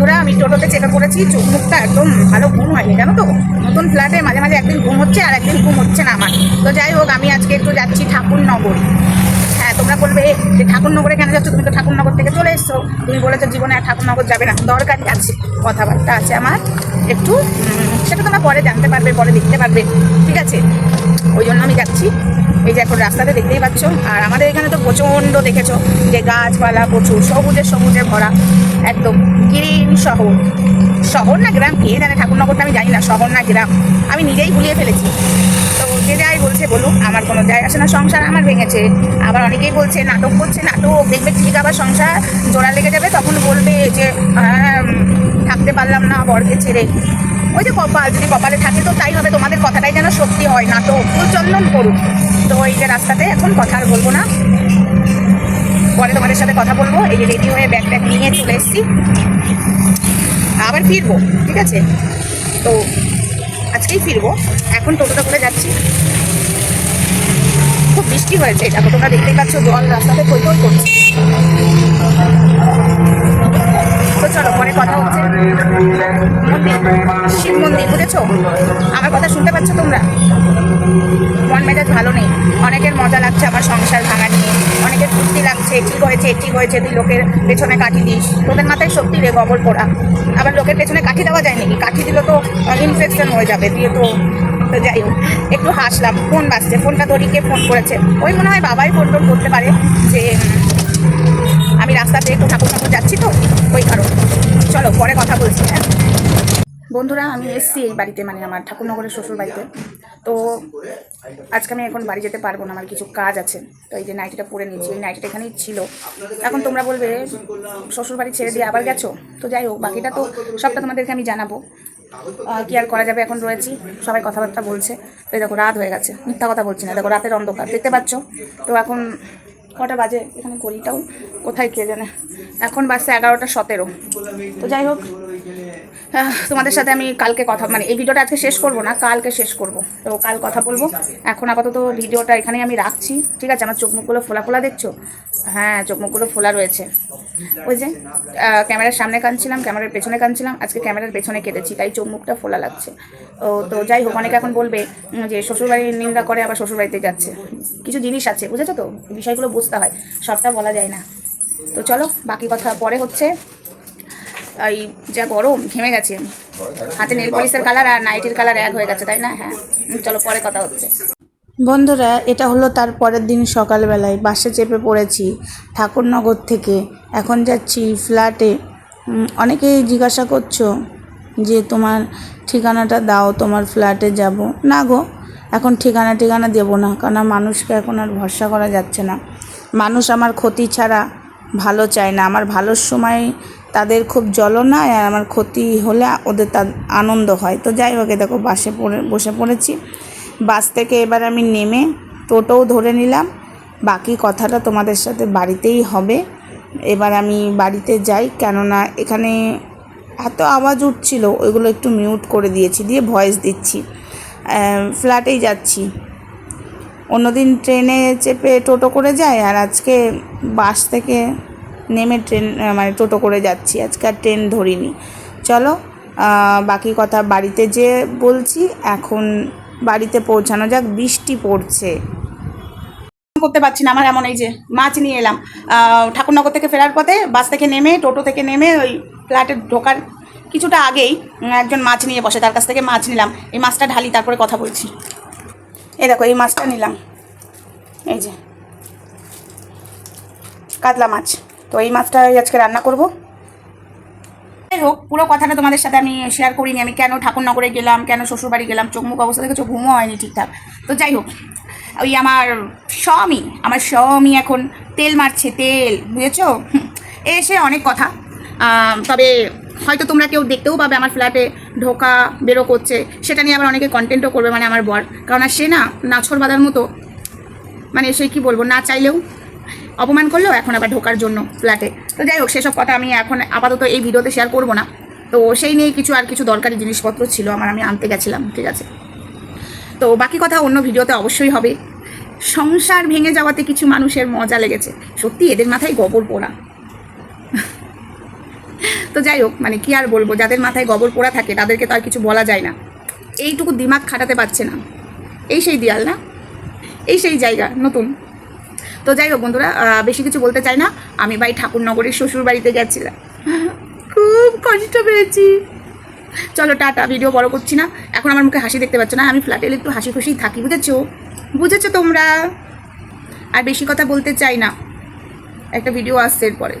বন্ধুরা, আমি টোটোতে চেপে পড়েছি চোখ মুখটা একদম ভালো ঘুম হয়নি, জানো তো? নতুন ফ্ল্যাটে মাঝে মাঝে একদিন ঘুম হচ্ছে আর একদিন ঘুম হচ্ছে না আমার। তো যাই হোক, আমি আজকে একটু যাচ্ছি ঠাকুরনগর। হ্যাঁ তোমরা বলবে যে ঠাকুরনগরে কেন যাচ্ছ? তুমি তো ঠাকুরনগর থেকে চলে এসছো। তুমি বলেছ জীবনে আর ঠাকুরনগর যাবে না। দরকারই আছে, কথাবার্তা আছে আমার। একটু সেটা তোমরা পরে জানতে পারবে, পরে দেখতে পারবে। ঠিক আছে? ওই জন্য আমি যাচ্ছি। এই যে এখন রাস্তাতে দেখতেই পাচ্ছ। আর আমাদের এখানে তো প্রচণ্ড দেখেছ যে গাছপালা প্রচুর, সবুজে সবুজে ভরা, একদম গ্রিন শহর। শহর না গ্রাম? কে জানে ঠাকুরনগরটা আমি জানি না, শহর না গ্রাম? আমি নিজেই ভুলিয়ে ফেলেছি। তো যে যাই বলছে বলুক, আমার কোনো যায় আসে না, সংসার আমার ভেঙেছে। আবার অনেকেই বলছে, নাটক করছে, নাটক, দেখবে ঠিক আবার সংসার জোড়া লেগে যাবে, তখন বলবে যে থাকতে পারলাম না বরকে ছেড়ে। ওই যে কপাল, যদি কপালে থাকে তো তাই হবে, তোমাদের কথাটাই যেন সত্যি হয়, না তো চন্দন করুক। তো এই যে রাস্তাতে এখন কথা আর বলব না। পরে তোমাদের সাথে কথা বলব। এই যে রেডি হয়ে ব্যাগ ট্যাগ নিয়ে চলে এসেছি। আবার ফিরবো, ঠিক আছে? তো আজকেই ফিরবো। এখন টোটোটা করে যাচ্ছি। খুব বৃষ্টি হয়েছে। দেখো, তোমরা দেখতেই পাচ্ছ জল রাস্তাতে থই করছে। মজা লাগছে আমার সংসার ভাঙা নিয়ে। অনেকের ফুর্তি লাগছে ঠিক হয়েছে ঠিক হয়েছে, তুই লোকের পেছনে কাঠি দিস। তোদের মাথায় সত্যি রে গবর পোড়া। আবার লোকের পেছনে কাঠি দেওয়া যায় নাকি? কাঠি দিলে তো ইনফেকশন হয়ে যাবে, দিয়ে তো যাই হোক। একটু হাসলাম, ফোন বাজছে, ফোনটা তরিকে ফোন করেছে। ওই মনে হয় বাবাই ফোন টোন করতে পারে যে, আমি রাস্তাতে একটু ঠাকুর ঠাকুর যাচ্ছি তো, ওই কারণ। চলো, পরে কথা বলছি হ্যাঁ। বন্ধুরা, আমি এসছি এই বাড়িতে মানে আমার ঠাকুরনগরের শ্বশুর বাড়িতে। তো আজকে আমি এখন বাড়ি যেতে পারব না, আমার কিছু কাজ আছে। তো এই যে নাইটিটা পরে নিয়েছি, এই নাইটিটা এখানেই ছিল। এখন তোমরা বলবে, শ্বশুর বাড়ি ছেড়ে দিয়ে আবার গেছো? তো যাই হোক, বাকিটা তো সবটা তোমাদেরকে আমি জানাব। কি আর করা যাবে এখন রয়েছি, সবাই কথাবার্তা বলছে। তো দেখো, রাত হয়ে গেছে, মিথ্যা কথা বলছি না। দেখো, রাতের অন্ধকার, দেখতে পাচ্ছ? তো এখন কটা বাজে? এখানে ঘড়িটাও কোথায় কে জানে? এখন বাজছে এগারোটা সতেরো। তো যাই হোক তোমাদের সাথে আমি কালকে কথা মানে এই ভিডিওটা আজকে শেষ করব না, কালকে শেষ করব। তো কাল কথা বলব। এখন আপাতত ভিডিওটা এখানেই আমি রাখছি। ঠিক আছে? আমার চোখ মুখগুলো ফোলা ফোলা দেখছ? হ্যাঁ চোখ মুখগুলো ফোলা রয়েছে। ওই যে ক্যামেরার সামনে কাঁদছিলাম, ক্যামেরার পেছনে কাঁদছিলাম। আজকে ক্যামেরার পেছনে কেটেছি তাই চোখ মুখটা ফোলা লাগছে। ও, তো যাই হোক, অনেকে এখন বলবে যে শ্বশুরবাড়ির নিন্দা করে, আবার শ্বশুরবাড়িতে যাচ্ছে। কিছু জিনিস আছে, বুঝেছ তো? বিষয়গুলো বুঝতে হয়। সবটা বলা যায় না। তো চলো, বাকি কথা পরে হচ্ছে। এই যা গরম, ঘেমে গেছি আমি। হাতে নেল পলিশের কালার আর নাইটের কালার এক হয়ে গেছে, তাই না? হ্যাঁ। চলো, পরে কথা হচ্ছে। বন্ধুরা, এটা হলো তার পরের দিন সকালবেলায়। বাসে চেপে পড়েছি ঠাকুরনগর থেকে। এখন যাচ্ছি ফ্ল্যাটে অনেকেই জিজ্ঞাসা করছ যে তোমার ঠিকানাটা দাও, তোমার ফ্ল্যাটে যাব। না গো, এখন ঠিকানা ঠিকানা দেবো না, কারণ মানুষকে এখন আর ভরসা করা যাচ্ছে না। মানুষ আমার ক্ষতি ছাড়া ভালো চায় না। আমার ভালোর সময় তাদের খুব জ্বলনায় আর আমার ক্ষতি হলে ওদের তার আনন্দ হয়। তো যাই হোক দেখো, বাসে পড়ে, বসে পড়েছি। বাস থেকে এবার আমি নেমে টোটোও ধরে নিলাম। বাকি কথাটা তোমাদের সাথে বাড়িতেই হবে। এবার আমি বাড়িতে যাই, কেননা এখানে এত আওয়াজ উঠছিল, ওইগুলো একটু মিউট করে দিয়েছি, দিয়ে ভয়েস দিচ্ছি। ফ্ল্যাটেই যাচ্ছি। অন্যদিন ট্রেনে চেপে টোটো করে যায়, আর আজকে বাস থেকে নেমে ট্রেন মানে টোটো করে যাচ্ছি। আজকে আর ট্রেন ধরিনি। চলো বাকি কথা বাড়িতে যে বলছি, এখন বাড়িতে পৌঁছানো যাক। বৃষ্টি পড়ছে। করতে পারছি না আমার এমন এই যে মাছ নিয়ে এলাম। ঠাকুরনগর থেকে ফেরার পথে বাস থেকে নেমে, টোটো থেকে নেমে ওই ফ্ল্যাটে ঢোকার কিছুটা আগেই একজন মাছ নিয়ে বসে, তার কাছ থেকে মাছ নিলাম। এই মাছটা ঢালি, তারপরে কথা বলছি। এই দেখো, এই মাছটা নিলাম। এই যে, কাতলা মাছ। তো এই মাছটা আজকে রান্না করব। যাই হোক, পুরো কথাটা তোমাদের সাথে আমি শেয়ার করিনি। আমি কেন ঠাকুরনগরে গেলাম, কেন শ্বশুরবাড়ি গেলাম, চোখ মুখ অবস্থা দেখে চোখ ঘুমও হয়নি ঠিকঠাক। তো যাই হোক, ওই আমার স্বামী আমার স্বামী এখন তেল মারছে, তেল, বুঝেছ? এসে অনেক কথা। তবে হয়তো তোমরা কেউ দেখতেও পাবে আমার ফ্ল্যাটে ঢোকা, বেরো করছে। সেটা নিয়ে আবার অনেকে কন্টেন্টও করবে মানে আমার বর। কারণ সে না, নাছর বাঁধার মতো মানে সে কি বলব, না চাইলেও অপমান করলেও এখন আবার ঢোকার জন্য ফ্ল্যাটে তো যাই হোক, সেসব কথা আমি এখন আপাতত এই ভিডিওতে শেয়ার করব না। তো সেই নিয়ে কিছু আর কিছু দরকারি জিনিসপত্র ছিল, আমার আমি আনতে গেছিলাম, ঠিক আছে। তো বাকি কথা অন্য ভিডিওতে অবশ্যই হবে। সংসার ভেঙে যাওয়াতে কিছু মানুষের মজা লেগেছে। সত্যি এদের মাথায় গোবর পোড়া। তো যাই হোক মানে কি আর বলব, যাদের মাথায় গোবর পোড়া থাকে, তাদেরকে তো আর কিছু বলা যায় না। এইটুকু দিমাগ খাটাতে পারছে না। এই সেই দেয়াল না? এই সেই জায়গা, নতুন। তো যাই হোক বন্ধুরা বেশি কিছু বলতে চাই না। আমি ভাই ঠাকুরনগরের শ্বশুর বাড়িতে গেছিলাম। খুব কষ্ট পেয়েছি। চলো, টাটা, ভিডিও বড় করছি না। এখন আমার মুখে হাসি দেখতে পাচ্ছ না, আমি ফ্ল্যাটে একটু হাসি খুশি থাকি, বুঝেছ? বুঝেছ তোমরা? আর বেশি কথা বলতে চাই না। একটা ভিডিও আসছে এরপরে।